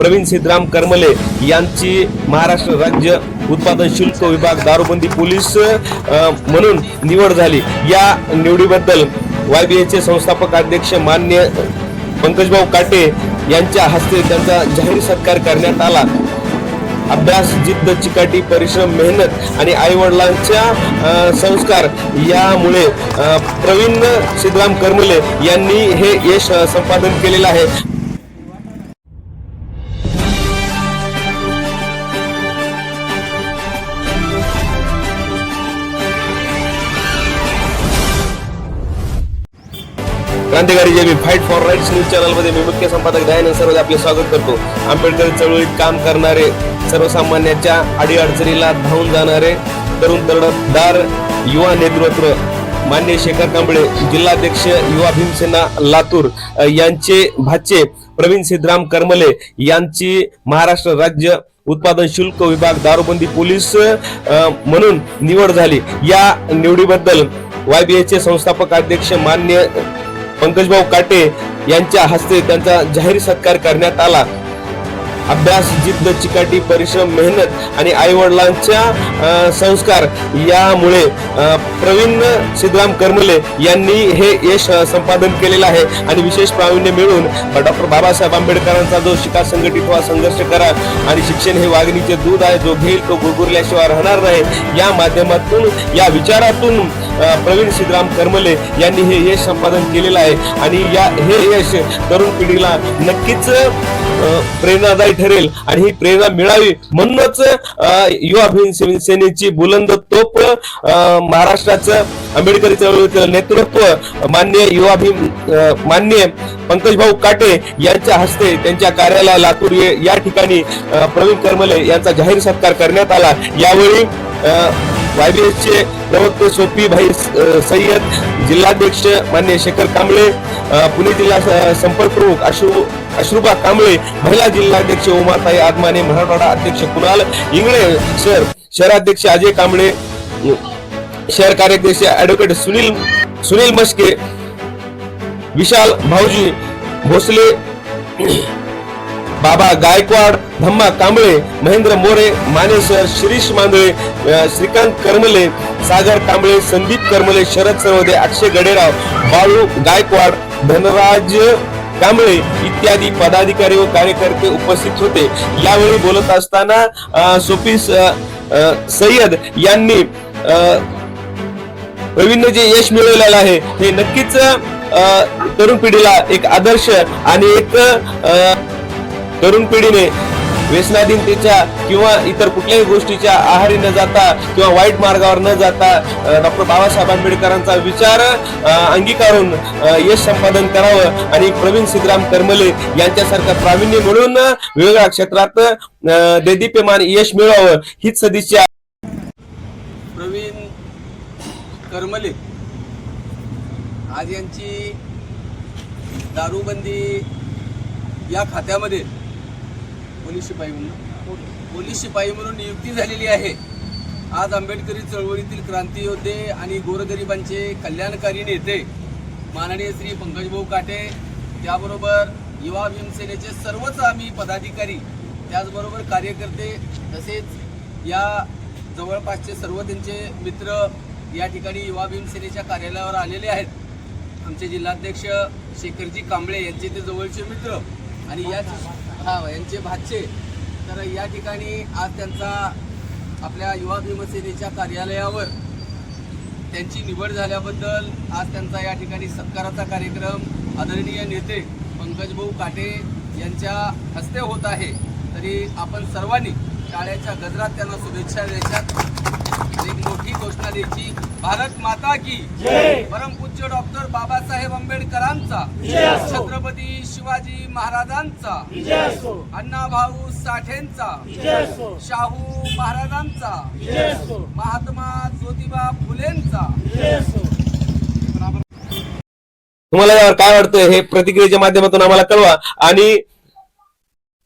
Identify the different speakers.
Speaker 1: प्रवीण सिद्धराम करमले यांची महाराष्ट्र राज्य उत्पादन शुल्क विभाग दारूबंदी पोलीस म्हणून निवड झाली. या निवडीबद्दल वायबीएचे संस्थापक अध्यक्ष मान्य पंकजभाऊ काटे यांच्या हस्ते त्यांचा जाहीर सत्कार करण्यात आला. अभ्यास जिद्द चिकाटी परिश्रम मेहनत आणि आई वडिलांच्या संस्कार यामुळे प्रवीण सिद्धराम करमले यांनी हे यश संपादन केलेलं आहे. क्रांतिकारी जे मी फाईट फॉर राईट्स न्यूज चॅनलमध्ये मी मुख्य संपादक दयानंद सर्व आपले स्वागत करतो. आंबेडकर चळवळीत काम करणारे सर्वसामान्यांच्या अडीअडचणीला धावून जाणारे तरुण तरुणदार युवा नेतृत्व मान्य शेखर कांबळे जिल्हाध्यक्ष युवा भीमसेना लातूर यांचे भाचे प्रवीण सिद्धराम करमले यांची महाराष्ट्र राज्य उत्पादन शुल्क विभाग दारूबंदी पोलीस म्हणून निवड झाली. या निवडीबद्दल वायबीएचे संस्थापक अध्यक्ष मान्य पंकजभाऊ काटे यांच्या हस्ते त्यांचा जाहीर सत्कार करण्यात आला. अभ्यास जिद्द चिकाटी परिश्रम मेहनत आणि आई वडिलांच्या संस्कार यामुळे प्रवीण सिद्धराम करमले यांनी हे यश संपादन केलेलं आहे. आणि विशेष प्रावीण्य मिळून डॉक्टर बाबासाहेब आंबेडकरांचा जो शिकार संघटित व्हा संघर्ष करा आणि शिक्षण हे वाघिणीचे दूध आहे जो घेईल तो गुरगुरल्याशिवाय राहणार नाही. या माध्यमातून या विचारातून प्रवीण सिद्धराम करमले यांनी हे यश संपादन केलेलं आहे. आणि या हे यश तरुण पिढीला नक्कीच प्रेरणादायी ठरेल. आणि ही प्रेरणा मिळावी म्हणूनच युवा भीम सेनेची बुलंद तोप महाराष्ट्राचं आंबेडकरी चळवळीचं नेतृत्व मान्य युवा भीम मान्य पंकजभाऊ काटे यांच्या हस्ते त्यांच्या कार्यालय लातूर या ठिकाणी प्रवीण करमले यांचा जाहीर सत्कार करण्यात आला. यावेळी वायबीएसचे प्रवक्ते सोपी भाई सय्यद जिल्हाध्यक्ष मान्य शेखर कांबळे पुणे जिल्हा संपर्क प्रमुख अश्रू अश्रुबा कांबळे महिला जिल्हाध्यक्ष उमाताई आदमाने मराठवाडा अध्यक्ष कुणाल इंगळे सर शहराध्यक्ष अजय कांबळे शहर कार्याध्यक्ष ऍडव्होकेट सुनील सुनील मस्के विशाल भाऊजी भोसले बाबा गायकवाड धम्मा कांबळे महेंद्र मोरे मानेसर शिरीष मांदळे श्रीकांत करमले सागर कांबळे संदीप करमले शरद सरवदे अक्षय गडेराव बाळू गायकवाड धनराज कांबळे इत्यादी पदाधिकारी व कार्यकर्ते उपस्थित होते. यावेळी बोलत असताना सोपी सय्यद यांनी अ, प्रवीणने जे यश मिळवलेलं आहे हे नक्कीच तरुण पिढीला एक आदर्श आणि एक तरुण पिढीने व्यसनाधीनतेच्या किंवा इतर कुठल्याही गोष्टीच्या आहारी न जाता किंवा वाईट मार्गावर न जाता डॉक्टर बाबासाहेब आंबेडकरांचा विचार अंगीकारून यश संपादन करावं आणि प्रवीण सिद्धराम करमले यांच्यासारखं प्रावीण्य म्हणून वेगवेगळ्या क्षेत्रात देदीप्यमान यश मिळवावं हीच सदिच्छा
Speaker 2: प्रवीण करमले आज यांची दारूबंदी या खात्यामध्ये पोलीस शिपाई म्हणून. पोलीस शिपाई म्हणून नियुक्ती झालेली आहे. आज आंबेडकरी चळवळीतील क्रांती योद्धे आणि गोरगरिबांचे कल्याणकारी नेते माननीय श्री पंकजभाऊ काटे त्याबरोबर युवा भीमसेनेचे सर्वच आम्ही पदाधिकारी त्याचबरोबर कार्यकर्ते तसेच या जवळपासचे सर्व त्यांचे मित्र या ठिकाणी युवा भीमसेनेच्या कार्यालयावर आलेले आहेत. आमचे जिल्हाध्यक्ष शेखरजी कांबळे यांचे ते जवळचे मित्र. आणि याच हा यांचे भाचे. तर या ठिकाणी आज त्यांचा आपल्या युवा भीमसेनेच्या कार्यालयावर त्यांची निवड झाल्याबद्दल आज त्यांचा या ठिकाणी सत्काराचा कार्यक्रम आदरणीय नेते पंकजभाऊ काटे यांच्या हस्ते होत आहे. तरी आपण सर्वांनी टाळ्याच्या गजरात त्यांना शुभेच्छा द्यायच्या एक मोठी घोषणा द्यायची. भारत माता की परमपूज्य डॉक्टर बाबासाहेब आंबेडकरांचा. छत्रपती शिवाजी महाराजांचा. अण्णाभाऊ साठेंचा. शाहू महाराजांचा. महात्मा ज्योतिबा फुलेंचा.
Speaker 1: तुम्हाला यावर काय वाटतं हे प्रतिक्रियेच्या माध्यमातून आम्हाला कळवा. आणि